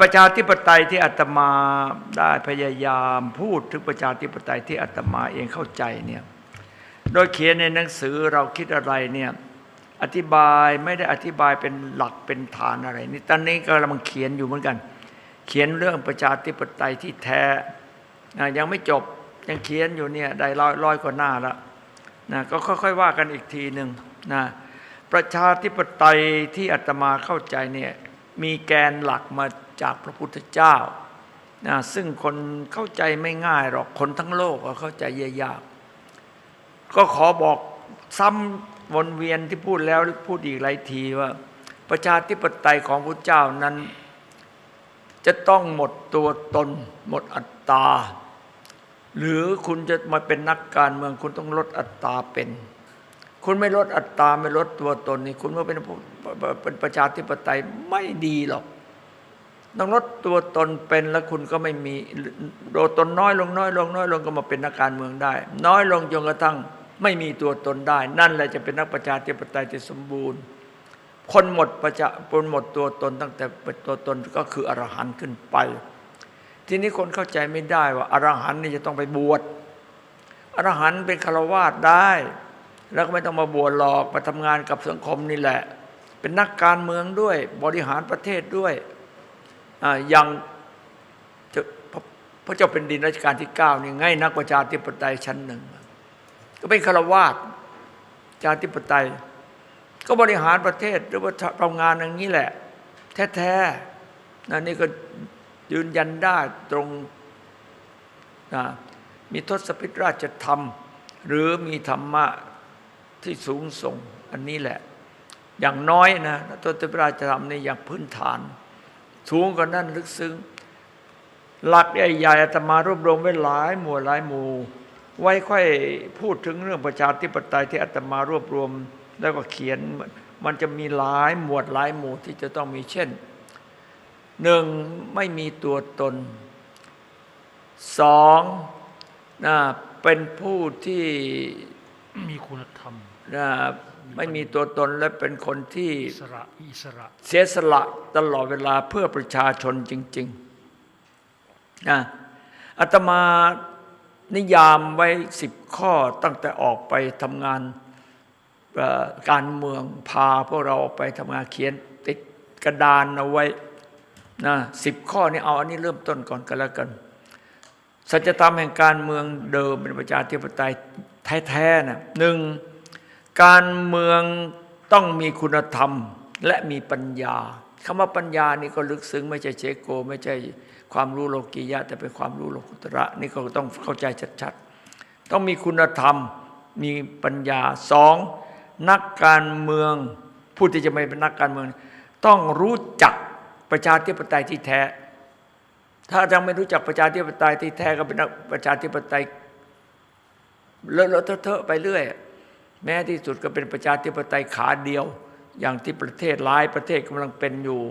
ประชาธิปไตยที่อาตมาได้พยายามพูดถึงประชาธิปไตยที่อาตมาเองเข้าใจเนี่ย โดยเขียนในหนังสือเราคิดอะไรเนี่ยอธิบายไม่ได้อธิบายเป็นหลักเป็นฐานอะไร นี่ตอนนี้ก็กำลังเขียนอยู่เหมือนกัน เขียนเรื่องประชาธิปไตยที่แท้นะยังไม่จบยังเขียนอยู่เนี่ยได้ร้อยร้อยกว่าหน้าแล้วนะก็ค่อยๆว่ากันอีกทีหนึ่งนะประชาธิปไตยที่อาตมาเข้าใจเนี่ย มีแกนหลักมาจากพระพุทธเจ้านะซึ่งคนเข้าใจไม่ง่ายหรอกคนทั้งโลกก็เข้าใจยาก ก็ขอบอกซ้ำวนเวียนที่พูดแล้วพูดอีกหลายทีว่า ประชาธิปไตยของพระเจ้านั้น จะต้องหมดตัวตน หมดอัตตา หรือคุณจะมาเป็นนักการเมืองคุณต้องลดอัตตาเป็น คุณไม่ลดอัตตาไม่ลดตัวตนนี่คุณว่าเป็นเป็นประชาธิปไตยไม่ดีหรอกต้องลดตัวตนเป็นแล้วคุณก็ไม่มีตัวตนน้อยลงน้อยลงน้อยลงก็มาเป็นนักการเมืองได้ น้อยลงจนกระทั่งไม่มีตัวตนได้ นั่นแหละจะเป็นนักประชาธิปไตยที่สมบูรณ์ คนหมดประชาคนหมดตัวตนตั้งแต่เป็นตัวตนก็คืออรหันต์ขึ้นไป ทีนี้คนเข้าใจไม่ได้ว่าอรหันต์นี่จะต้องไปบวชอรหันต์เป็นฆราวาสได้ แล้วก็ไม่ต้องมาบวชหรอกมาทำงานกับสังคมนี่แหละ เป็นนักการเมืองด้วย บริหารประเทศด้วยอย่างพระพระเจ้าเป็นดินรัชกาลที่เก้านี่ไงนักประชาธิปไตยชั้นหนึ่ง ก็เป็นฆราวาสประชาธิปไตย ก็บริหารประเทศหรือว่าทำงานอย่างนี้แหละ แท้ๆนั่นนี่ก็ยืนยันได้ตรงมีทศพิธราชธรรม หรือมีธรรมะ ที่สูงส่ง อันนี้แหละ อย่างน้อยนะทศพิธราชธรรมนี่อย่างพื้นฐาน สูงกว่านั้นลึกซึ้ง หลักใหญ่ๆอาตมารวบรวมไว้หลายหมู่หลายหมู่ ไว้ค่อยพูดถึงเรื่องประชาธิปไตยที่อาตมารวบรวม แล้วก็เขียนมันจะมีหลายหมวดหลายหมู่ที่จะต้องมีเช่นหนึ่งไม่มีตัวตนสองนะเป็นผู้ที่มีคุณธรรม ไม่มีตัวตนและเป็นคนที่อิสระอิสระเสียสละตลอดเวลาเพื่อประชาชนจริงๆนะอาตมานิยามไว้สิบข้อตั้งแต่ออกไปทำงานเอ่อการเมืองพาพวกเราออกไปทำงานเขียนติดกระดานเอาไว้นะสิบข้อนี้เอาอันนี้เริ่มต้นก่อนกันแล้วกัน สัจธรรมแห่งการเมืองเดิมเป็นประชาธิปไตยแท้ๆนะหนึ่ง การเมืองต้องมีคุณธรรมและมีปัญญาคำว่าปัญญานี่ก็ลึกซึ้งไม่ใช่เชโก ไม่ใช่ความรู้โลกียะ แต่เป็นความรู้โลกุตระ นี่ก็ต้องเข้าใจชัดๆ ต้องมีคุณธรรมมีปัญญาสองนักการเมืองผู้ที่จะไม่เป็นนักการเมือง ต้องรู้จักประชาธิปไตยที่แท้ ถ้ายังไม่รู้จักประชาธิปไตยที่แท้ก็เป็นนักประชาธิปไตยเลอะเลอะเทอะไปเรื่อย แม้ที่สุดก็เป็นประชาธิปไตยขาเดียว อย่างที่ประเทศหลายประเทศกำลังเป็นอยู่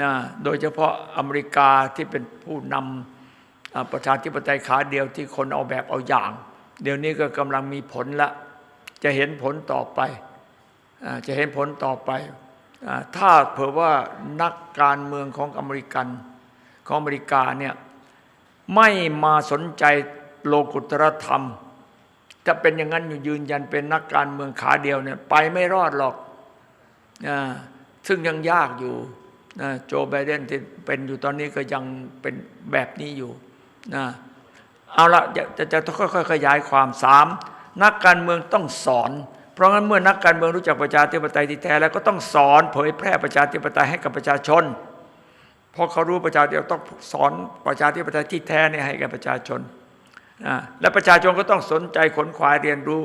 นะโดยเฉพาะอเมริกาที่เป็นผู้นำประชาธิปไตยขาเดียวที่คนเอาแบบเอาอย่าง เดี๋ยวนี้ก็กำลังมีผลละ จะเห็นผลต่อไปจะเห็นผลต่อไป ถ้าเผื่อว่านักการเมืองของอเมริกันของอเมริกาเนี่ยไม่มาสนใจโลกุตรธรรม ถ้าเป็นอย่างนั้นอยู่ยืนยันเป็นนักการเมืองขาเดียวเนี่ยไปไม่รอดหรอกนะซึ่งยังยากอยู่นะโจไบเดนที่เป็นอยู่ตอนนี้ก็ยังเป็นแบบนี้อยู่นะเอาละจะจะจะต้องค่อยๆขยายความสามนักการเมืองต้องสอน เพราะงั้นเมื่อนักการเมืองรู้จักประชาธิปไตยที่แท้แล้วก็ต้องสอนเผยแพร่ประชาธิปไตยให้กับประชาชนพราะเขารู้ประชาธิปไตยต้องสอนประชาธิปไตยที่แท้เนี่ยให้แก่ประชาชน และประชาชนก็ต้องสนใจขนขวายเรียนรู้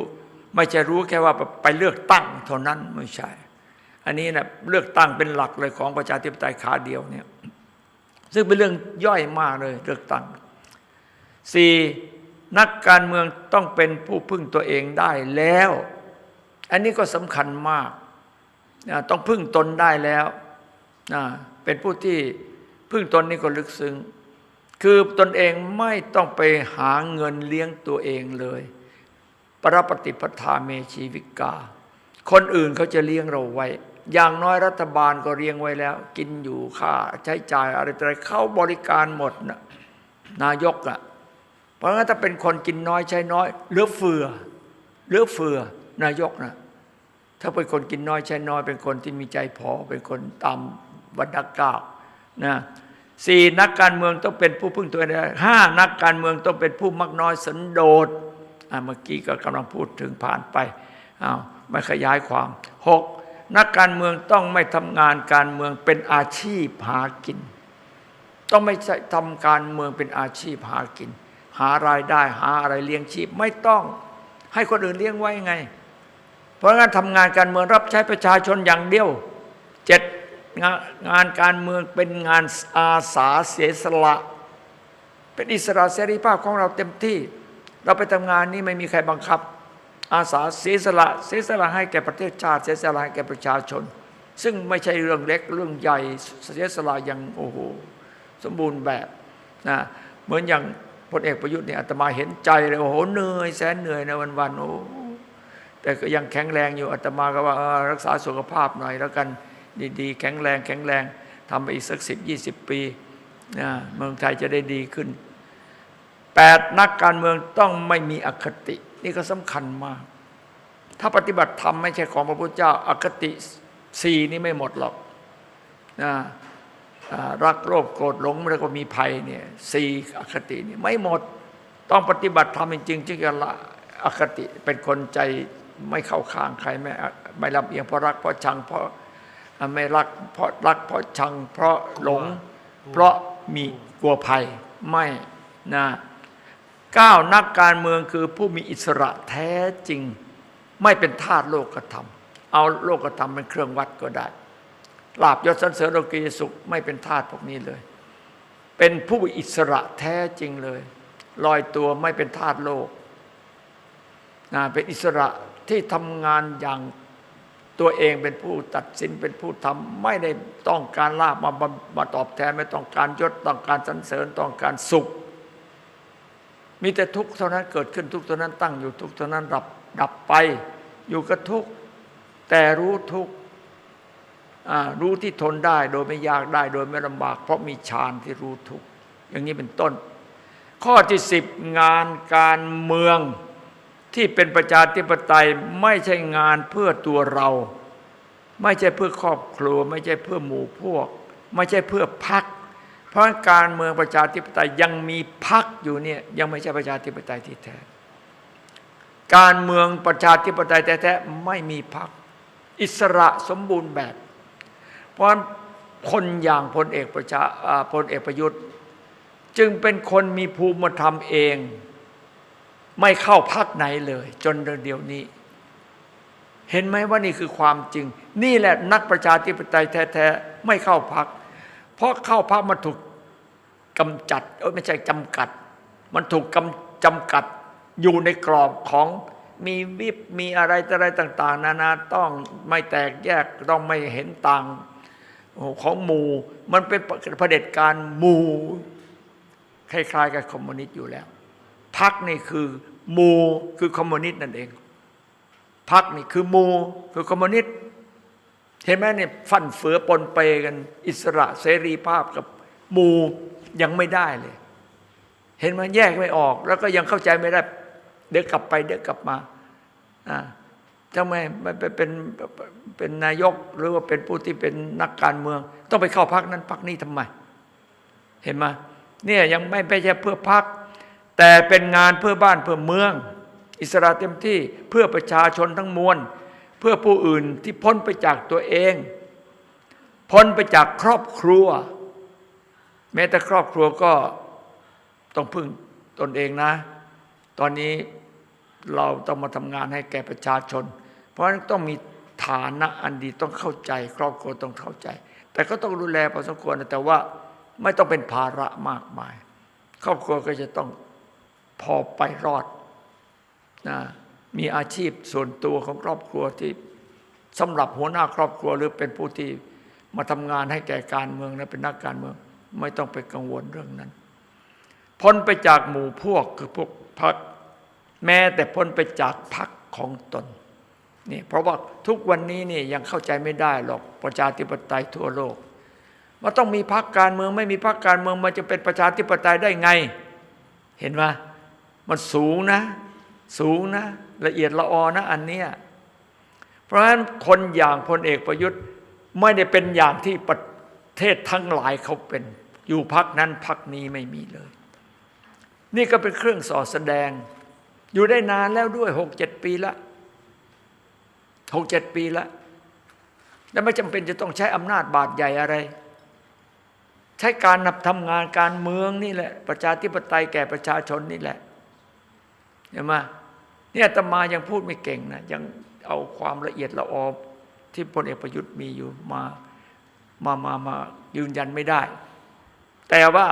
ไม่ใช่รู้แค่ว่าไปเลือกตั้งเท่านั้นไม่ใช่ อันนี้นะเลือกตั้งเป็นหลักเลยของประชาธิปไตยขาเดียวเนี่ยซึ่งเป็นเรื่องย่อยมากเลยเลือกตั้งสี่นักการเมืองต้องเป็นผู้พึ่งตัวเองได้แล้ว อันนี้ก็สำคัญมากนะต้องพึ่งตนได้แล้วนะเป็นผู้ที่พึ่งตนนี่ก็ลึกซึ้ง คือตนเองไม่ต้องไปหาเงินเลี้ยงตัวเองเลย ปรปฏิปทาเมชีวิกา คนอื่นเขาจะเลี้ยงเราไว้ อย่างน้อยรัฐบาลก็เรียงไว้แล้ว กินอยู่ค่าใช้จ่ายอะไรต่ออะไรเข้าบริการหมดนะนายกอะเพราะงั้นถ้าเป็นคนกินน้อยใช้น้อยเหลือเฟือเหลือเฟือนายกนะถ้าเป็นคนกินน้อยใช้น้อย เป็นคนที่มีใจพอ เป็นคนตามวรรณกาศนะ สี่นักการเมืองต้องเป็นผู้พึ่งตัวเองห้านักการเมืองต้องเป็นผู้มักน้อยสันโดษเมื่อกี้ก็กำลังพูดถึงผ่านไปอ้าวไม่ขยายความหกนักการเมืองต้องไม่ทำงานการเมืองเป็นอาชีพหากิน ต้องไม่ใช่ทำการเมืองเป็นอาชีพหากิน หารายได้หาอะไรเลี้ยงชีพไม่ต้องให้คนอื่นเลี้ยงไว้ไง เพราะงั้นทำงานการเมืองรับใช้ประชาชนอย่างเดียวเจ็ด งานงานการเมืองเป็นงานอาสาเสียสละ เป็นอิสระเสรีภาพของเราเต็มที่ เราไปทำงานนี้ไม่มีใครบังคับ อาสาเสียสละเสียสละให้แก่ประเทศชาติเสียสละให้แก่ประชาชน ซึ่งไม่ใช่เรื่องเล็กเรื่องใหญ่เสียสละอย่างโอ้โหสมบูรณ์แบบนะเหมือนอย่างพลเอกประยุทธ์เนี่ยอาตมาเห็นใจเลยโอ้โหเหนื่อยแสนเหนื่อยในวันๆโอ้แต่ก็ยังแข็งแรงอยู่อาตมาก็ว่ารักษาสุขภาพหน่อยแล้วกัน ดีๆ แข็งแรงแข็งแรงทำไปอีกสักสิบยี่สิบปีนะเมืองไทยจะได้ดีขึ้นแปดนักการเมืองต้องไม่มีอคติ นี่ก็สำคัญมาก ถ้าปฏิบัติธรรมไม่ใช่ของพระพุทธเจ้าอคติสี่นี่ไม่หมดหรอกนะรักโลภโกรธหลงแล้วก็มีภัยเนี่ยสี่อคตินี่ไม่หมดต้องปฏิบัติธรรมจริงๆจึงจะละอคติเป็นคนใจไม่เข้าข้างใครไม่ไม่ลำเอียงเพราะรักเพราะชังเพราะ ไม่รักเพราะรักเพราะชัง เพราะหลง เพราะมีกลัวภัยไม่นะเก้านักการเมืองคือผู้มีอิสระแท้จริง ไม่เป็นทาสโลกธรรม เอาโลกธรรมเป็นเครื่องวัดก็ได้ลาบยศสรรเสริญโลกียสุขไม่เป็นทาสพวกนี้เลย เป็นผู้อิสระแท้จริงเลยลอยตัวไม่เป็นทาสโลกนะเป็นอิสระที่ทำงานอย่าง ตัวเองเป็นผู้ตัดสินเป็นผู้ทำไม่ได้ต้องการลาบมามามาตอบแทนไม่ต้องการยศต้องการสรรเสริญต้องการสุข มีแต่ทุกข์เท่านั้นเกิดขึ้นทุกข์เท่านั้นตั้งอยู่ทุกข์เท่านั้นดับดับไปอยู่กับทุกข์แต่รู้ทุกข์รู้ที่ทนได้โดยไม่ยากได้โดยไม่ลำบาก เพราะมีฌานที่รู้ทุกข์อย่างนี้เป็นต้น ข้อที่สิบงานการเมือง ที่เป็นประชาธิปไตยไม่ใช่งานเพื่อตัวเรา ไม่ใช่เพื่อครอบครัว ไม่ใช่เพื่อหมู่พวก ไม่ใช่เพื่อพัก เพราะการเมืองประชาธิปไตยยังมีพักอยู่เนี่ยยังไม่ใช่ประชาธิปไตยที่แท้ การเมืองประชาธิปไตยแท้ๆไม่มีพัก อิสระสมบูรณ์แบบ เพราะคนอย่างพลเอกประชาพลเอกประยุทธ์ จึงเป็นคนมีภูมิธรรมเอง ไม่เข้าพักไหนเลย จนเดี๋ยวนี้ เห็นไหมว่านี่คือความจริง นี่แหละนักประชาธิปไตยแท้ๆไม่เข้าพัก เพราะเข้าพักมันถูกกำจัดเออไม่ใช่จำกัด มันถูกกำจำกัดอยู่ในกรอบของมีวิบมีอะไรออะไรต่าง ๆ นานาต้องไม่แตกแยกต้องไม่เห็นต่างของหมู่มันเป็นเผด็จการหมู่คล้ายๆกับคอมมิวนิสต์อยู่แล้ว พักนี่คือมูคือคอมมิวนิสต์นั่นเองพักนี่คือมูคือคอมมิวนิสต์เห็นไหมเนี่ยฟันเฟือปนเปกัน อิสระเสรีภาพกับมูยังไม่ได้เลย เห็นมันแยกไม่ออก แล้วก็ยังเข้าใจไม่ได้ เดี๋ยวกลับไปเดี๋ยวกลับมาอ่าทำไมมันเป็นเป็นเป็นนายกหรือว่าเป็นผู้ที่เป็นนักการเมือง ต้องไปเข้าพักนั้นพักนี้ทำไม เห็นไหมเนี่ยยังไม่ไม่ใช่เพื่อพัก แต่เป็นงานเพื่อบ้านเพื่อเมือง อิสระเต็มที่เพื่อประชาชนทั้งมวล เพื่อผู้อื่นที่พ้นไปจากตัวเอง พ้นไปจากครอบครัว แม้แต่ครอบครัวก็ต้องพึ่งตนเองนะ ตอนนี้เราต้องมาทำงานให้แก่ประชาชน เพราะฉะนั้นต้องมีฐานะอันดีต้องเข้าใจ ครอบครัวต้องเข้าใจ แต่ก็ต้องดูแลพอสมควรแต่ว่าไม่ต้องเป็นภาระมากมาย ครอบครัวก็จะต้อง พอไปรอดนะมีอาชีพส่วนตัวของครอบครัวที่สำหรับหัวหน้าครอบครัวหรือเป็นผู้ที่มาทำงานให้แก่การเมืองและเป็นนักการเมือง ไม่ต้องไปกังวลเรื่องนั้น พ้นไปจากหมู่พวกคือพวกพักแม้แต่พ้นไปจากพักของตนนี่เพราะว่าทุกวันนี้นี่ยังเข้าใจไม่ได้หรอกประชาธิปไตยทั่วโลกว่าต้องมีพรรคการเมือง ไม่มีพรรคการเมืองมันจะเป็นประชาธิปไตยได้ไง เห็นไหม มันสูงนะ สูงนะ ละเอียดละออนะอันเนี้ยเพราะฉะนั้นคนอย่างพลเอกประยุทธ์ไม่ได้เป็นอย่างที่ประเทศทั้งหลายเขาเป็น อยู่พักนั้นพักนี้ไม่มีเลย นี่ก็เป็นเครื่องสอดแสดง อยู่ได้นานแล้วด้วยหกเจ็ดปีละหกเจ็ดปีละแล้วไม่จำเป็นจะต้องใช้อำนาจบาดใหญ่อะไร ใช้การนับทำงานการเมืองนี่แหละ ประชาธิปไตยแก่ประชาชนนี่แหละ เห็นไหมเนี่ยตมายังพูดไม่เก่งนะยังเอาความละเอียดละออที่พลเอกประยุทธ์มีอยู่มามามามายืนยันไม่ได้ แต่ว่า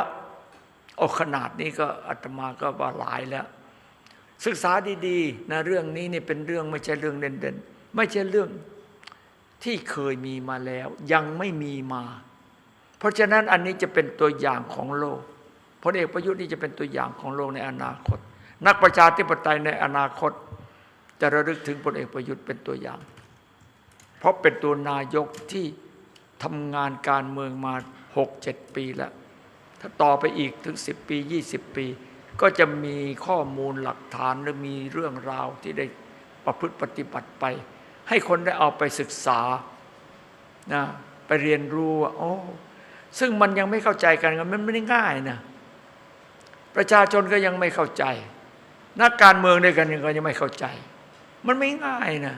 เอาขนาดนี้ก็อาตมาก็ว่าหลายแล้ว ศึกษาดีๆนะเรื่องนี้นี่เป็นเรื่องไม่ใช่เรื่องเด่นๆ ไม่ใช่เรื่องที่เคยมีมาแล้ว ยังไม่มีมา เพราะฉะนั้นอันนี้จะเป็นตัวอย่างของโลกพลเอกประยุทธ์นี่จะเป็นตัวอย่างของโลกในอนาคต นักประชาธิปไตยในอนาคต จะระลึกถึงพลเอกประยุทธ์เป็นตัวอย่าง เพราะเป็นตัวนายกที่ทำงานการเมืองมาหกเจ็ดปีแล้ว ถ้าต่อไปอีกถึง10ปี20ปี ก็จะมีข้อมูลหลักฐานหรือมีเรื่องราวที่ได้ประพฤติปฏิบัติไป ให้คนได้เอาไปศึกษานะไปเรียนรู้ว่าโอ้ซึ่งมันยังไม่เข้าใจกันมันไม่ได้ง่ายนะประชาชนก็ยังไม่เข้าใจ นักการเมืองด้วยกันยังก็ยังไม่เข้าใจ มันไม่ง่ายนะ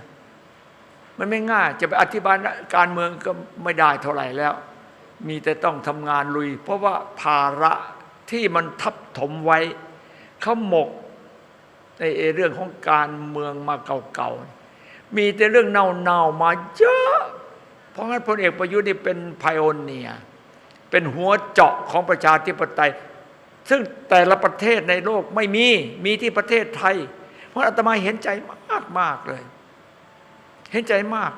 มันไม่ง่าย จะไปอธิบายการเมืองก็ไม่ได้เท่าไหร่แล้ว มีแต่ต้องทำงานลุย เพราะว่าภาระที่มันทับถมไว้เขาหมกในเรื่องของการเมืองมาเก่าๆ มีแต่เรื่องเน่าๆมาเยอะ เพราะงั้นพลเอกประยุทธ์นี่เป็นไพโอเนีย เป็นหัวเจาะของประชาธิปไตย ซึ่งแต่ละประเทศในโลกไม่มีมีที่ประเทศไทย เพราะอาตมาเห็นใจมากๆเลย เห็นใจมาก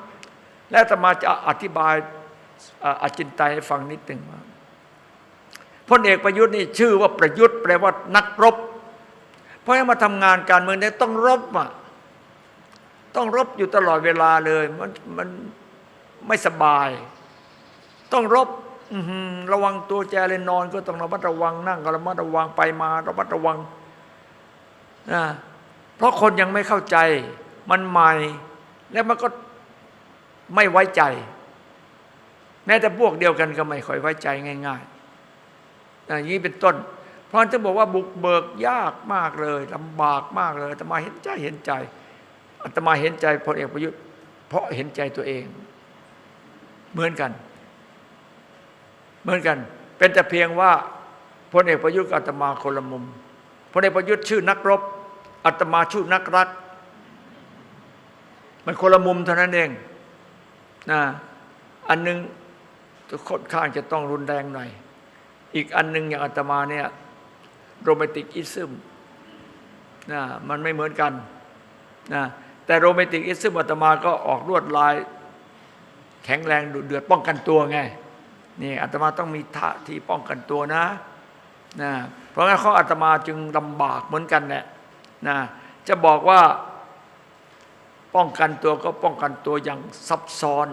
และอาตมาจะอธิบายอาจินไตยให้ฟังนิดหนึ่งว่าพลเอกประยุทธ์นี่ชื่อว่าประยุทธ์แปลว่านักรบ เพราะให้มาทำงานการเมืองเนี่ยต้องรบอะต้องรบอยู่ตลอดเวลาเลย มันมันไม่สบาย ต้องรบ ระวังตัวแจเลยนอนก็ต้องระมัดระวังนั่งก็ระมัดระวังไปมาระมัดระวังนะเพราะคนยังไม่เข้าใจมันใหม่ แล้วมันก็ไม่ไว้ใจ แม้แต่พวกเดียวกันก็ไม่ค่อยไว้ใจง่ายๆอย่างนี้เป็นต้น เพราะจะบอกว่าบุกเบิกยากมากเลยลำบากมากเลยอาตมาเห็นใจเห็นใจอาตมาเห็นใจพลเอกประยุทธ์เพราะเห็นใจตัวเอง เหมือนกัน เหมือนกัน เป็นแต่เพียงว่าพลเอกประยุทธ์กับอาตมาคนละมุมพลเอกประยุทธ์ชื่อนักรบอาตมาชื่อนักรักมันคนละมุมเท่านั้นเองนะอันหนึงค่อนข้างจะต้องรุนแรงหน่อย อีกอันหนึงอย่างอาตมาเนี่ยโรแมนติกอิซึมนะมันไม่เหมือนกันนะแต่โรแมนติกอิซึมอาตมาก็ออกลวดลาย แข็งแรงดุเดือดป้องกันตัวไง นี่อาตมาต้องมีท่าที่ป้องกันตัวนะนะเพราะงั้นข้ออาตมาจึงลำบากเหมือนกันแหละนะจะบอกว่าป้องกันตัวก็ป้องกันตัวอย่างซับซ้อน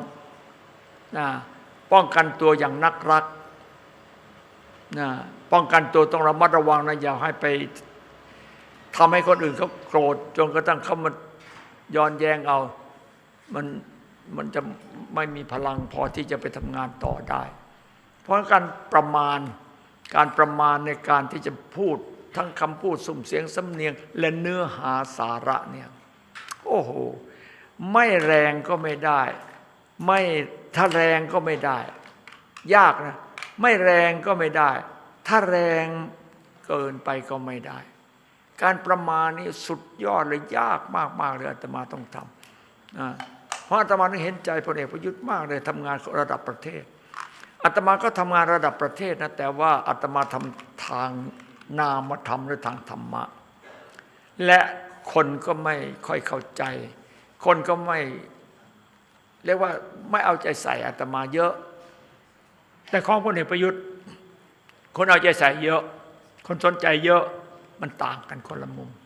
นะป้องกันตัวอย่างนักรักนะป้องกันตัวต้องระมัดระวังนะอย่าให้ไปทำให้คนอื่นเขาโกรธจนกระทั่งเขามาย้อนแย้งเอา มันมันจะไม่มีพลังพอที่จะไปทำงานต่อได้ เพราะการประมาณการประมาณในการที่จะพูดทั้งคำพูดสุ่มเสียงสำเนียง และเนื้อหาสาระเนี่ยโอ้โห ไม่แรงก็ไม่ได้ ไม่ถ้าแรงก็ไม่ได้ ยากนะ ไม่แรงก็ไม่ได้ ถ้าแรงเกินไปก็ไม่ได้ การประมาณนี้สุดยอดเลยยากมากๆเลยอาตมาต้องทำเพราะอาตมาต้องเห็นใจพลเอกประยุทธ์มากเลยทำงานระดับประเทศ อาตมาก็ทำงานระดับประเทศนะแต่ว่าอาตมาทำทางนามธรรมหรือทางธรรมะ และคนก็ไม่ค่อยเข้าใจ คนก็ไม่เรียกว่าไม่เอาใจใส่อาตมาเยอะ แต่ของพลเอกประยุทธ์ คนเอาใจใส่เยอะ คนสนใจเยอะมันต่างกันคนละมุม